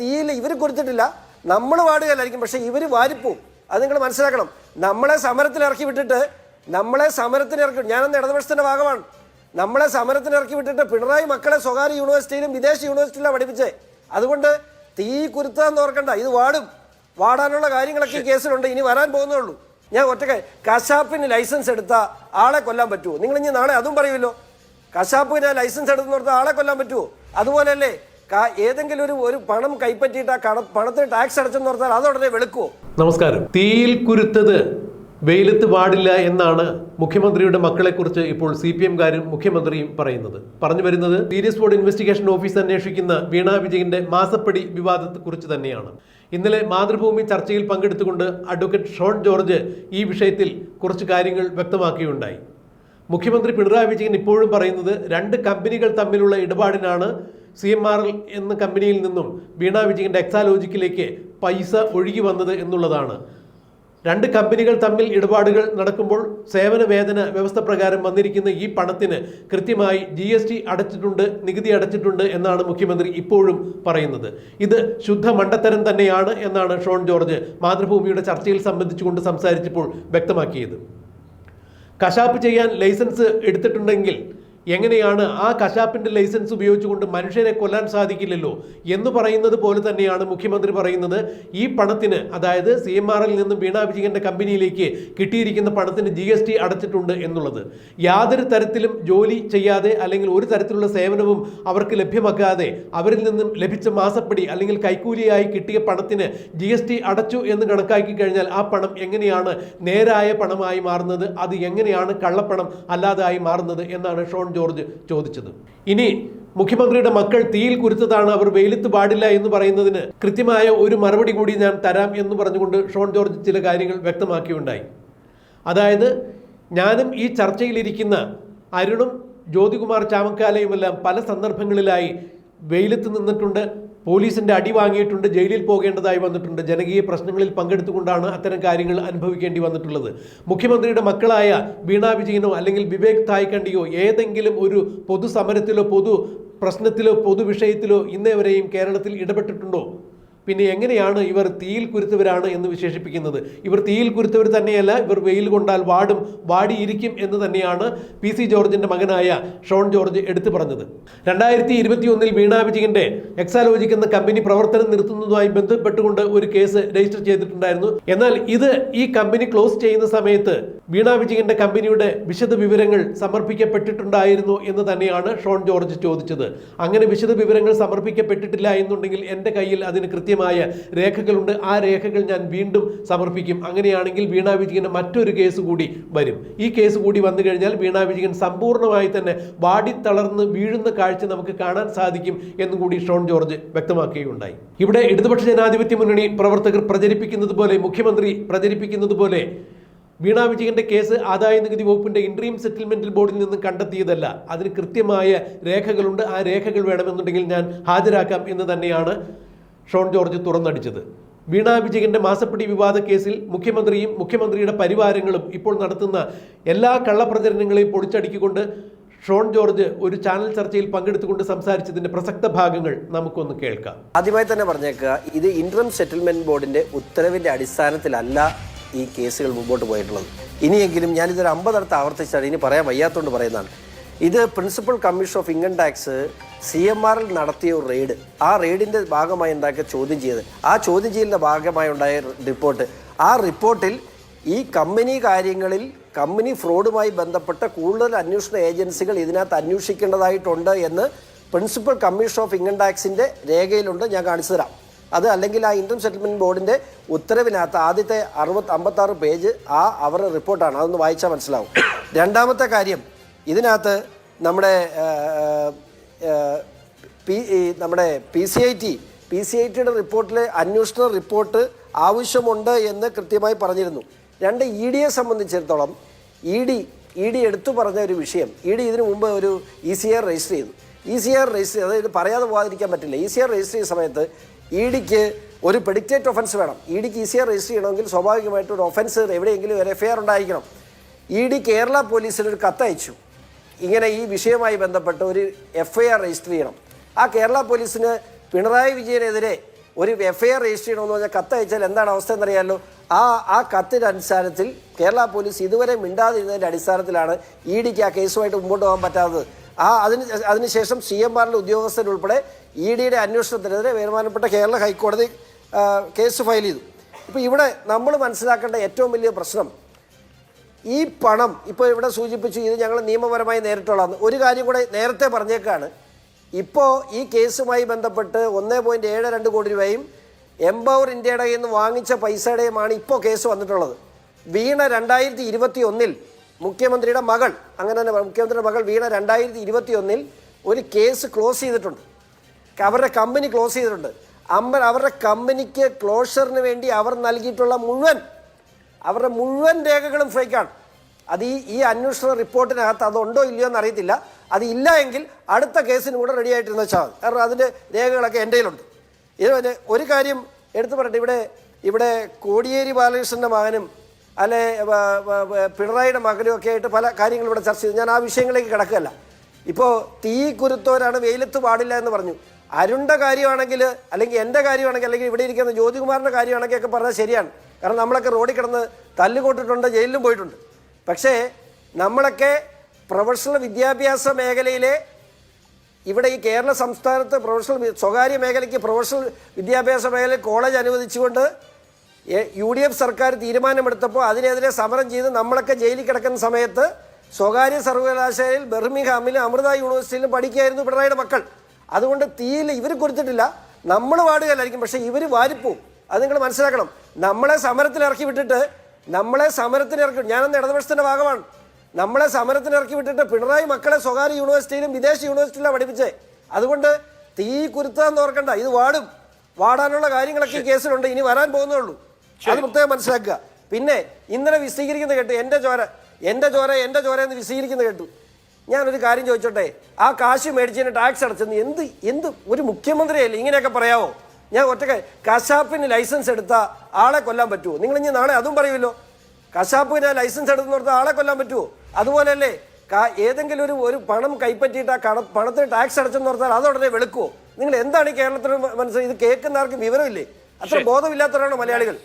തീയിൽ ഇവർ കൊടുത്തിട്ടില്ല. നമ്മൾ വാടുകയല്ലായിരിക്കും പക്ഷേ ഇവർ വാരിപ്പോവും അത് നിങ്ങൾ മനസ്സിലാക്കണം. നമ്മളെ സമരത്തിൽ ഇറക്കി വിട്ടിട്ട് നമ്മളെ സമരത്തിന് ഇറക്കി ഞാനന്ന് ഇടതുപക്ഷത്തിന്റെ ഭാഗമാണ്. നമ്മളെ സമരത്തിന് ഇറക്കി വിട്ടിട്ട് പിണറായി മക്കളെ സ്വകാര്യ യൂണിവേഴ്സിറ്റിയിലും വിദേശ യൂണിവേഴ്സിറ്റിയിലാണ് പഠിപ്പിച്ചേ. അതുകൊണ്ട് തീ കുരുത്താന്ന് ഓർക്കണ്ട ഇത് വാടും. വാടാനുള്ള കാര്യങ്ങളൊക്കെ കേസിലുണ്ട് ഇനി വരാൻ പോകുന്നുള്ളൂ. ഞാൻ ഒറ്റ കശാപ്പിന് ലൈസൻസ് എടുത്ത ആളെ കൊല്ലാൻ പറ്റുമോ നിങ്ങൾ ഇനി നാളെ അതും പറയുമല്ലോ. കശാപ്പിന് ലൈസൻസ് എടുത്തെന്ന് പറഞ്ഞാൽ ആളെ കൊല്ലാൻ പറ്റുമോ അതുപോലെയല്ലേ ഏതെങ്കിലും ഒരു ഒരു പണം കൈപ്പറ്റിയിട്ട് ആ പണത്തിന് ടാക്സ് അടച്ചെന്ന് പറഞ്ഞാൽ വെളുക്കുവോ? നമസ്കാരം. തീയിൽ കുരുത്തത് വെയിലത്ത് പാടില്ല എന്നാണ് മുഖ്യമന്ത്രിയുടെ മക്കളെക്കുറിച്ച് ഇപ്പോൾ സി പി എംകാരും മുഖ്യമന്ത്രിയും പറയുന്നത്. പറഞ്ഞു വരുന്നത് സീരിയസ് ബോർഡ് ഇൻവെസ്റ്റിഗേഷൻ ഓഫീസ് അന്വേഷിക്കുന്ന വീണ വിജയന്റെ മാസപ്പടി വിവാദത്തെക്കുറിച്ച് തന്നെയാണ്. ഇന്നലെ മാതൃഭൂമി ചർച്ചയിൽ പങ്കെടുത്തുകൊണ്ട് അഡ്വക്കേറ്റ് ഷോൺ ജോർജ് ഈ വിഷയത്തിൽ കുറച്ച് കാര്യങ്ങൾ വ്യക്തമാക്കുകയുണ്ടായി. മുഖ്യമന്ത്രി പിണറായി വിജയൻ ഇപ്പോഴും പറയുന്നത് രണ്ട് കമ്പനികൾ തമ്മിലുള്ള ഇടപാടിനാണ് സി എം ആർ എന്ന കമ്പനിയിൽ നിന്നും വീണ വിജയന്റെ എക്സാലോജിക്കിലേക്ക് പൈസ ഒഴുകി വന്നത് എന്നുള്ളതാണ്. രണ്ട് കമ്പനികൾ തമ്മിൽ ഇടപാടുകൾ നടക്കുമ്പോൾ സേവന വേതന വ്യവസ്ഥ പ്രകാരം വന്നിരിക്കുന്ന ഈ പണത്തിന് കൃത്യമായി ജി എസ് ടി അടച്ചിട്ടുണ്ട് നികുതി അടച്ചിട്ടുണ്ട് എന്നാണ് മുഖ്യമന്ത്രി ഇപ്പോഴും പറയുന്നത്. ഇത് ശുദ്ധ മണ്ടത്തരം തന്നെയാണ് എന്നാണ് ഷോൺ ജോർജ് മാതൃഭൂമിയുടെ ചർച്ചയിൽ സംബന്ധിച്ചുകൊണ്ട് സംസാരിച്ചപ്പോൾ വ്യക്തമാക്കിയത്. കശാപ്പ് ചെയ്യാൻ ലൈസൻസ് എടുത്തിട്ടുണ്ടെങ്കിൽ എങ്ങനെയാണ് ആ കശാപ്പിന്റെ ലൈസൻസ് ഉപയോഗിച്ചുകൊണ്ട് മനുഷ്യരെ കൊല്ലാൻ സാധിക്കില്ലല്ലോ എന്ന് പറയുന്നത് പോലെ തന്നെയാണ് മുഖ്യമന്ത്രി പറയുന്നത്. ഈ പണത്തിന് അതായത് സി എം ആറിൽ നിന്നും വീണാ കമ്പനിയിലേക്ക് കിട്ടിയിരിക്കുന്ന പണത്തിന് ജി എസ് ടി അടച്ചിട്ടുണ്ട് എന്നുള്ളത്. യാതൊരു തരത്തിലും ജോലി ചെയ്യാതെ അല്ലെങ്കിൽ ഒരു തരത്തിലുള്ള സേവനവും അവർക്ക് ലഭ്യമാക്കാതെ അവരിൽ നിന്നും ലഭിച്ച മാസപ്പടി അല്ലെങ്കിൽ കൈക്കൂലിയായി കിട്ടിയ പണത്തിന് ജി എസ് ടി അടച്ചു എന്ന് കണക്കാക്കി കഴിഞ്ഞാൽ ആ പണം എങ്ങനെയാണ് നേരായ പണമായി മാറുന്നത്? അത് എങ്ങനെയാണ് കള്ളപ്പണം അല്ലാതായി മാറുന്നത്? എന്നാണ് ഷോൺ ജോർജ് ചോദിച്ചത്. ഇനി മുഖ്യമന്ത്രിയുടെ മക്കൾ തീയിൽ കുരുത്തതാണ് അവർ വെയിലത്ത് പാടില്ല എന്ന് പറയുന്നതിന് കൃത്യമായ ഒരു മറുപടി കൂടി ഞാൻ തരാം എന്ന് പറഞ്ഞുകൊണ്ട് ഷോൺ ജോർജ് ചില കാര്യങ്ങൾ വ്യക്തമാക്കിയുണ്ടായി. അതായത് ഞാനും ഈ ചർച്ചയിലിരിക്കുന്ന അരുണും ജ്യോതികുമാർ ചാമക്കാലയുമെല്ലാം പല സന്ദർഭങ്ങളിലായി വെയിലത്ത് നിന്നിട്ടുണ്ട്. പോലീസിന്റെ അടി വാങ്ങിയിട്ടുണ്ട് ജയിലിൽ പോകേണ്ടതായി വന്നിട്ടുണ്ട്. ജനകീയ പ്രശ്നങ്ങളിൽ പങ്കെടുത്തുകൊണ്ടാണ് അത്തരം കാര്യങ്ങൾ അനുഭവിക്കേണ്ടി വന്നിട്ടുള്ളത്. മുഖ്യമന്ത്രിയുടെ മക്കളായ വീണ വിജയനോ അല്ലെങ്കിൽ വിവേക് തായ്ക്കണ്ടിയോ ഏതെങ്കിലും ഒരു പൊതു സമരത്തിലോ പൊതു പ്രശ്നത്തിലോ പൊതുവിഷയത്തിലോ ഇന്നേ വരെയും കേരളത്തിൽ ഇടപെട്ടിട്ടുണ്ടോ? പിന്നെ എങ്ങനെയാണ് ഇവർ തീയിൽ കുരുത്തവരാണ് എന്ന് വിശേഷിപ്പിക്കുന്നത്? ഇവർ തീയിൽ കുരുത്തവർ തന്നെയല്ല ഇവർ വെയിൽ കൊണ്ടാൽ വാടും വാടിയിരിക്കും എന്ന് തന്നെയാണ് പി സി ജോർജിന്റെ മകനായ ഷോൺ ജോർജ് എടുത്തു പറഞ്ഞത്. രണ്ടായിരത്തി ഇരുപത്തി ഒന്നിൽ വീണ വിജയന്റെ എക്സാലോജിക് എന്ന കമ്പനി പ്രവർത്തനം നിർത്തുന്നതുമായി ബന്ധപ്പെട്ടുകൊണ്ട് ഒരു കേസ് രജിസ്റ്റർ ചെയ്തിട്ടുണ്ടായിരുന്നു. എന്നാൽ ഇത് ഈ കമ്പനി ക്ലോസ് ചെയ്യുന്ന സമയത്ത് വീണ വിജയന്റെ കമ്പനിയുടെ വിശദ വിവരങ്ങൾ സമർപ്പിക്കപ്പെട്ടിട്ടുണ്ടായിരുന്നു എന്ന് തന്നെയാണ് ഷോൺ ജോർജ് ചോദിച്ചത്. അങ്ങനെ വിശദ വിവരങ്ങൾ സമർപ്പിക്കപ്പെട്ടിട്ടില്ല എന്നുണ്ടെങ്കിൽ എന്റെ കയ്യിൽ അതിന് കൃത്യമായ രേഖകളുണ്ട്. ആ രേഖകൾ ഞാൻ വീണ്ടും സമർപ്പിക്കും. അങ്ങനെയാണെങ്കിൽ വീണ വിജയന് മറ്റൊരു കേസ് കൂടി വരും. ഈ കേസ് കൂടി വന്നു കഴിഞ്ഞാൽ വീണ വിജയൻ സമ്പൂർണമായി തന്നെ വാടി തളർന്ന് വീഴുന്ന കാഴ്ച നമുക്ക് കാണാൻ സാധിക്കും എന്നുകൂടി ഷോൺ ജോർജ് വ്യക്തമാക്കുകയുണ്ടായി. ഇവിടെ ഇടതുപക്ഷ ജനാധിപത്യ മുന്നണി പ്രവർത്തകർ പ്രചരിപ്പിക്കുന്നത് പോലെ മുഖ്യമന്ത്രി പ്രചരിപ്പിക്കുന്നത് പോലെ വീണ വിജയന്റെ കേസ് ആദായ നികുതി വകുപ്പിന്റെ ഇൻട്രീം സെറ്റിൽമെന്റ് ബോർഡിൽ നിന്ന് കണ്ടെത്തിയതല്ല. അതിന് കൃത്യമായ രേഖകളുണ്ട്. ആ രേഖകൾ വേണമെന്നുണ്ടെങ്കിൽ ഞാൻ ഹാജരാക്കാം എന്ന് തന്നെയാണ് ഷോൺ ജോർജ് തുറന്നടിച്ചത്. വീണ വിജയന്റെ മാസപ്പടി വിവാദ കേസിൽ മുഖ്യമന്ത്രിയും മുഖ്യമന്ത്രിയുടെ പരിവാരങ്ങളും ഇപ്പോൾ നടത്തുന്ന എല്ലാ കള്ളപ്രചരണങ്ങളെയും പൊളിച്ചടുക്കിക്കൊണ്ട് ഷോൺ ജോർജ് ഒരു ചാനൽ ചർച്ചയിൽ പങ്കെടുത്തുകൊണ്ട് സംസാരിച്ചതിന്റെ പ്രസക്ത ഭാഗങ്ങൾ നമുക്കൊന്ന് കേൾക്കാം. ആദ്യമായി തന്നെ പറഞ്ഞേക്കുക ഇത് ഇൻട്രം സെറ്റിൽമെന്റ് ബോർഡിന്റെ ഉത്തരവിന്റെ അടിസ്ഥാനത്തിലല്ല ഈ കേസുകൾ മുമ്പോട്ട് പോയിട്ടുള്ളത്. ഇനിയെങ്കിലും ഞാനിതൊരു അമ്പതടുത്ത് ആവർത്തിച്ചാണ് ഇനി പറയാൻ വയ്യാത്തതുകൊണ്ട് പറയുന്നതാണ്. ഇത് principal commission of income tax C M ആറിൽ നടത്തിയ ഒരു റെയ്ഡ്. ആ റെയ്ഡിന്റെ ഭാഗമായി ഉണ്ടാക്കിയ ചോദ്യം ചെയ്ത് ആ ചോദ്യം ചെയ്യലിന്റെ ഭാഗമായി ഉണ്ടായ റിപ്പോർട്ട്. ആ റിപ്പോർട്ടിൽ ഈ കമ്പനി കാര്യങ്ങളിൽ കമ്പനി ഫ്രോഡുമായി ബന്ധപ്പെട്ട കൂടുതൽ അന്വേഷണ ഏജൻസികൾ ഇതിനകത്ത് അന്വേഷിക്കേണ്ടതായിട്ടുണ്ട് എന്ന് പ്രിൻസിപ്പൽ കമ്മീഷൻ ഓഫ് ഇൻകം ടാക്സിന്റെ രേഖയിലുണ്ട്. ഞാൻ കാണിച്ചു തരാം. അത് അല്ലെങ്കിൽ ആ ഇൻകം സെറ്റിൽമെന്റ് ബോർഡിന്റെ ഉത്തരവിനകത്ത് ആദ്യത്തെ അറുപത്തി അമ്പത്താറ് പേജ് ആ അവരുടെ റിപ്പോർട്ടാണ്. അതൊന്ന് വായിച്ചാൽ മനസ്സിലാവും. രണ്ടാമത്തെ കാര്യം ഇതിനകത്ത് നമ്മുടെ പി നമ്മുടെ P C I T P C I ടിയുടെ റിപ്പോർട്ടിലെ അന്വേഷണ റിപ്പോർട്ട് ആവശ്യമുണ്ട് എന്ന് കൃത്യമായി പറഞ്ഞിരുന്നു. രണ്ട് ഇ ഡിയെ സംബന്ധിച്ചിടത്തോളം ഇ ഡി ഇ ഡി എടുത്തു പറഞ്ഞ ഒരു വിഷയം ഇ ഡി ഇതിനു മുമ്പ് ഒരു ഇ സി ആർ രജിസ്റ്റർ ചെയ്തു. ഇ സി ആർ രജിസ്റ്റർ അതായത് പറയാതെ പോകാതിരിക്കാൻ പറ്റില്ല. ഇ സി ആർ രജിസ്റ്റർ ചെയ്യുന്ന സമയത്ത് ഇ ഡിക്ക് ഒരു പ്രിഡിക്റ്റേറ്റ് ഒഫൻസ് വേണം. ഇ ഡിക്ക് ആർ രജിസ്റ്റർ ചെയ്യണമെങ്കിൽ സ്വാഭാവികമായിട്ടും ഒരു ഒഫൻസ് എവിടെയെങ്കിലും ഒരു എഫ് ഐ ആർ ഉണ്ടായിരിക്കണം. ഇ ഡി കേരള പോലീസിന് ഒരു കത്തയച്ചു ഇങ്ങനെ ഈ വിഷയവുമായി ബന്ധപ്പെട്ട് ഒരു എഫ് ഐ ആർ രജിസ്റ്റർ ചെയ്യണം. ആ കേരള പോലീസിന് പിണറായി വിജയനെതിരെ ഒരു എഫ് ഐ ആർ രജിസ്റ്റർ ചെയ്യണമെന്ന് പറഞ്ഞാൽ കത്ത് അയച്ചാൽ എന്താണ് അവസ്ഥ എന്നറിയാമല്ലോ ആ ആ കത്തിന്റെ അടിസ്ഥാനത്തിൽ കേരള പോലീസ് ഇതുവരെ മിണ്ടാതിരുന്നതിന്റെ അടിസ്ഥാനത്തിലാണ് ഇ ഡിക്ക് ആ കേസുമായിട്ട് മുമ്പോട്ട് പോകാൻ പറ്റാത്തത്. ആ അതിന് അതിനുശേഷം സി എം ആറിന്റെ ഉദ്യോഗസ്ഥരുൾപ്പെടെ ഇ ഡിയുടെ അന്വേഷണത്തിനെതിരെ ബഹുമാനപ്പെട്ട കേരള ഹൈക്കോടതി കേസ് ഫയൽ ചെയ്തു. ഇപ്പോൾ ഇവിടെ നമ്മൾ മനസ്സിലാക്കേണ്ട ഏറ്റവും വലിയ പ്രശ്നം ഈ പണം ഇപ്പോൾ ഇവിടെ സൂചിപ്പിച്ചു ഇത് ഞങ്ങൾ നിയമപരമായി നേരിട്ടുള്ളതാണ്. ഒരു കാര്യം കൂടെ നേരത്തെ പറഞ്ഞേക്കാണ്. ഇപ്പോൾ ഈ കേസുമായി ബന്ധപ്പെട്ട് ഒന്ന് പോയിന്റ് ഏഴ് രണ്ട് കോടി രൂപയും എംപവർ ഇന്ത്യയുടെ നിന്ന് വാങ്ങിച്ച പൈസയുടെയുമാണ് ഇപ്പോൾ കേസ് വന്നിട്ടുള്ളത്. വീണ രണ്ടായിരത്തി ഇരുപത്തി ഒന്നിൽ മുഖ്യമന്ത്രിയുടെ മകൾ അങ്ങനെ തന്നെ മുഖ്യമന്ത്രിയുടെ മകൾ വീണ രണ്ടായിരത്തി ഇരുപത്തി ഒന്നിൽ ഒരു കേസ് ക്ലോസ് ചെയ്തിട്ടുണ്ട്. അവരുടെ കമ്പനി ക്ലോസ് ചെയ്തിട്ടുണ്ട്. അമ്മ അവരുടെ കമ്പനിക്ക് ക്ലോഷറിന് വേണ്ടി അവർ നൽകിയിട്ടുള്ള മുഴുവൻ അവരുടെ മുഴുവൻ രേഖകളും ഫ്രേക്കാണ് അത് ഈ ഈ അന്വേഷണ റിപ്പോർട്ടിനകത്ത് അതുണ്ടോ ഇല്ലയോ എന്ന് അറിയത്തില്ല അത് ഇല്ല എങ്കിൽ അടുത്ത കേസിന് കൂടെ റെഡി ആയിട്ടിരുന്ന വെച്ചാൽ മതി. കാരണം അതിന്റെ രേഖകളൊക്കെ എന്റെ കയ്യിലുണ്ട്. ഇത് ഒരു കാര്യം എടുത്തു പറയട്ടെ. ഇവിടെ ഇവിടെ കോടിയേരി ബാലകൃഷ്ണന്റെ മകനും അല്ലെ പിണറായിയുടെ മകനും ഒക്കെ ആയിട്ട് പല കാര്യങ്ങളും ഇവിടെ ചർച്ച ചെയ്തു. ഞാൻ ആ വിഷയങ്ങളിലേക്ക് കിടക്കുകയല്ല. ഇപ്പോൾ തീ കുരുത്തോരാണ് വെയിലത്ത് പാടില്ല എന്ന് പറഞ്ഞു. അരുണിന്റെ കാര്യമാണെങ്കിൽ അല്ലെങ്കിൽ എന്റെ കാര്യമാണെങ്കിൽ അല്ലെങ്കിൽ ഇവിടെ ഇരിക്കുന്ന ജ്യോതികുമാറിന്റെ കാര്യമാണെങ്കിൽ ഒക്കെ പറഞ്ഞാൽ ശരിയാണ്. കാരണം നമ്മളൊക്കെ റോഡിൽ കിടന്ന് തല്ലുകൊട്ടിട്ടുണ്ട് ജയിലിലും പോയിട്ടുണ്ട്. പക്ഷേ നമ്മളൊക്കെ പ്രൊഫഷണൽ വിദ്യാഭ്യാസ മേഖലയിലെ ഇവിടെ ഈ കേരള സംസ്ഥാനത്ത് പ്രൊഫഷണൽ സ്വകാര്യ മേഖലയ്ക്ക് പ്രൊഫഷണൽ വിദ്യാഭ്യാസ മേഖലയിൽ കോളേജ് അനുവദിച്ചുകൊണ്ട് യു ഡി എഫ് സർക്കാർ തീരുമാനമെടുത്തപ്പോൾ അതിനെതിരെ സമരം ചെയ്ത് നമ്മളൊക്കെ ജയിലിൽ കിടക്കുന്ന സമയത്ത് സ്വകാര്യ സർവകലാശാലയിൽ ബെർമിഹാമിലും അമൃത യൂണിവേഴ്സിറ്റിയിലും പഠിക്കുകയായിരുന്നു പിണറായിയുടെ മക്കൾ. അതുകൊണ്ട് തീയിൽ ഇവർ കൊടുത്തിട്ടില്ല. നമ്മൾ വാടുകയല്ലായിരിക്കും പക്ഷേ ഇവർ വാരിപ്പോവും. അത് നിങ്ങൾ മനസ്സിലാക്കണം. നമ്മളെ സമരത്തിൽ ഇറക്കി വിട്ടിട്ട് നമ്മളെ സമരത്തിന് ഇറക്കി ഞാനന്ന് ഇടതുപക്ഷത്തിന്റെ ഭാഗമാണ്. നമ്മളെ സമരത്തിന് ഇറക്കി വിട്ടിട്ട് പിണറായി മക്കളെ സ്വകാര്യ യൂണിവേഴ്സിറ്റിയിലും വിദേശ യൂണിവേഴ്സിറ്റിയിലും പഠിപ്പിച്ചേ. അതുകൊണ്ട് തീ കുരുത്താന്ന് ഓർക്കണ്ട ഇത് വാടും. വാടാനുള്ള കാര്യങ്ങളൊക്കെ കേസിലുണ്ട് ഇനി വരാൻ പോകുന്നേ ഉള്ളൂ. അത് പ്രത്യേകം മനസ്സിലാക്കുക. പിന്നെ ഇന്നലെ വിശദീകരിക്കുന്ന കേട്ടു എന്റെ ചോര എന്റെ ചോര എന്റെ ചോര എന്ന് വിശദീകരിക്കുന്ന കേട്ടു. ഞാനൊരു കാര്യം ചോദിച്ചോട്ടെ ആ കാശ് മേടിച്ചതിന് ടാക്സ് അടച്ചെന്ന് എന്ത് എന്ത് ഒരു മുഖ്യമന്ത്രിയല്ലേ ഇങ്ങനെയൊക്കെ പറയാമോ ഞാൻ ഒറ്റയ്ക്ക് കശാപ്പിന് ലൈസൻസ് എടുത്ത ആളെ കൊല്ലാൻ പറ്റുമോ നിങ്ങൾ ഇനി നാളെ അതും പറയുമല്ലോ. കശാപ്പിന് ലൈസൻസ് എടുത്തെന്ന് പറഞ്ഞാൽ ആളെ കൊല്ലാൻ പറ്റുമോ അതുപോലെയല്ലേ ഏതെങ്കിലും ഒരു ഒരു പണം കൈപ്പറ്റിയിട്ട് ആ കട പണത്തിന് ടാക്സ് അടച്ചെന്ന് പറഞ്ഞാൽ അത് ഉടനെ വെളുക്കുമോ നിങ്ങൾ എന്താണ് ഈ കേരളത്തിന് മനസ്സിലായി ഇത് കേൾക്കുന്ന ആർക്കും വിവരമില്ലേ? അത്ര ബോധമില്ലാത്തവരാണോ മലയാളികൾ?